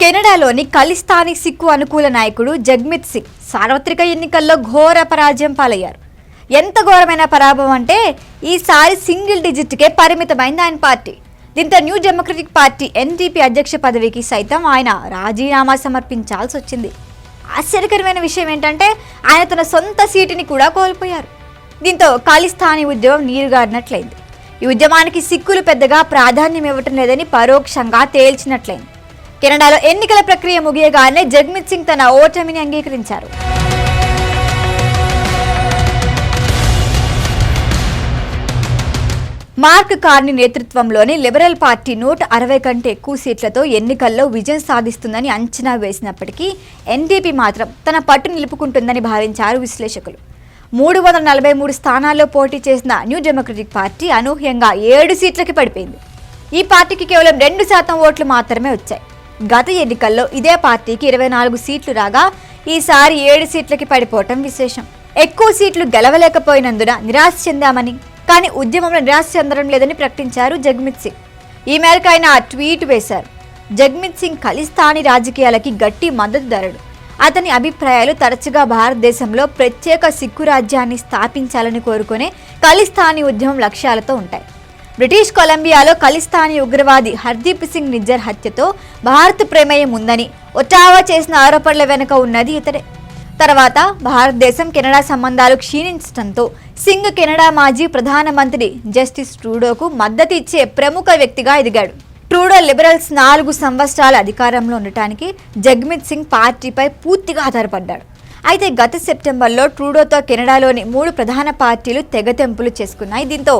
కెనడాలోని ఖలిస్తానీ సిక్కు అనుకూల నాయకుడు జగ్మిత్ సింగ్ సార్వత్రిక ఎన్నికల్లో ఘోర పరాజయం పాలయ్యారు. ఎంత ఘోరమైన పరాభవం అంటే ఈసారి సింగిల్ డిజిట్కే పరిమితమైంది ఆయన పార్టీ. దీంతో న్యూ డెమోక్రటిక్ పార్టీ ఎన్డీపీ అధ్యక్ష పదవికి సైతం ఆయన రాజీనామా సమర్పించాల్సి వచ్చింది. ఆశ్చర్యకరమైన విషయం ఏంటంటే ఆయన తన సొంత సీటుని కూడా కోల్పోయారు. దీంతో ఖాళిస్థానీ ఉద్యమం నీరుగారినట్లయింది. ఈ ఉద్యమానికి సిక్కులు పెద్దగా ప్రాధాన్యం ఇవ్వటం లేదని పరోక్షంగా తేల్చినట్లయింది. కెనడాలో ఎన్నికల ప్రక్రియ ముగియగానే జగ్మిత్ సింగ్ తన ఓటమిని అంగీకరించారు. మార్క్ కార్ని నేతృత్వంలోని లిబరల్ పార్టీ నూట అరవై కంటే ఎక్కువ సీట్లతో ఎన్నికల్లో విజయం సాధిస్తుందని అంచనా వేసినప్పటికీ ఎన్డీపీ మాత్రం తన పట్టు నిలుపుకుంటుందని భావించారు విశ్లేషకులు. మూడు వందల నలభై మూడు స్థానాల్లో పోటీ చేసిన న్యూ డెమోక్రటిక్ పార్టీ అనూహ్యంగా ఏడు సీట్లకి పడిపోయింది. ఈ పార్టీకి కేవలం రెండు శాతం ఓట్లు మాత్రమే వచ్చాయి. గత ఎన్నికల్లో ఇదే పార్టీకి ఇరవై నాలుగు సీట్లు రాగా ఈసారి ఏడు సీట్లకి పడిపోవటం విశేషం. ఎక్కువ సీట్లు గెలవలేకపోయినందున నిరాశ చెందామని కానీ ఉద్యమంలో నిరాశ చెందడం లేదని ప్రకటించారు జగ్మిత్ సింగ్. ఈ మేరకు ఆయన ట్వీట్ వేశారు. జగ్మిత్ సింగ్ ఖలిస్తానీ రాజకీయాలకి గట్టి మద్దతుదారుడు అతని అభిప్రాయాలు తరచుగా భారతదేశంలో ప్రత్యేక సిక్కు రాజ్యాన్ని స్థాపించాలని కోరుకునే ఖలిస్తానీ ఉద్యమం లక్ష్యాలతో ఉంటాయి. బ్రిటిష్ కొలంబియాలో ఖలిస్తానీ ఉగ్రవాది హర్దీప్ సింగ్ నిజ్జర్ హత్యతో భారత్ ప్రమేయం ఉందని ఒటావా చేసిన ఆరోపణల వెనుక ఉన్నది ఇతడే తర్వాత భారతదేశం కెనడా సంబంధాలు క్షీణించడంతో సింగ్ కెనడా మాజీ ప్రధానమంత్రి జస్టిస్ ట్రూడోకు మద్దతు ఇచ్చే ప్రముఖ వ్యక్తిగా ఎదిగాడు. ట్రూడో లిబరల్స్ నాలుగు సంవత్సరాల అధికారంలో ఉండటానికి జగ్మిత్ సింగ్ పార్టీపై పూర్తిగా ఆధారపడ్డాడు. అయితే గత సెప్టెంబర్లో ట్రూడోతో కెనడాలోని మూడు ప్రధాన పార్టీలు తెగతెంపులు చేసుకున్నాయి. దీంతో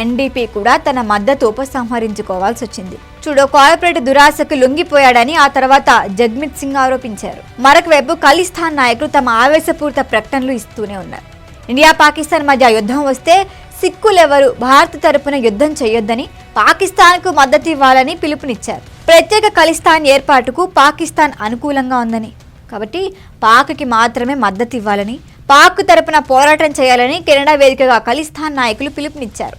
ఎన్డీపీ కూడా తన మద్దతు ఉపసంహరించుకోవాల్సి వచ్చింది చూడో కార్పొరేట్ దురాశకు లొంగిపోయాడని ఆ తర్వాత జగ్మిత్ సింగ్ ఆరోపించారు. మరొక వైపు ఖలిస్తాన్ నాయకులు తమ ఆవేశపూరిత ప్రకటనలు ఇస్తూనే ఉన్నారు. ఇండియా పాకిస్తాన్ మధ్య యుద్ధం వస్తే సిక్కులెవరు భారత్ తరపున యుద్ధం చేయొద్దని పాకిస్తాన్కు మద్దతు ఇవ్వాలని పిలుపునిచ్చారు. ప్రత్యేక ఖలిస్తాన్ ఏర్పాటుకు పాకిస్తాన్ అనుకూలంగా ఉందని. కాబట్టి పాక్కి మాత్రమే మద్దతు ఇవ్వాలని పాక్ తరపున పోరాటం చేయాలని కెనడా వేదికగా ఖలిస్తాన్ నాయకులు పిలుపునిచ్చారు.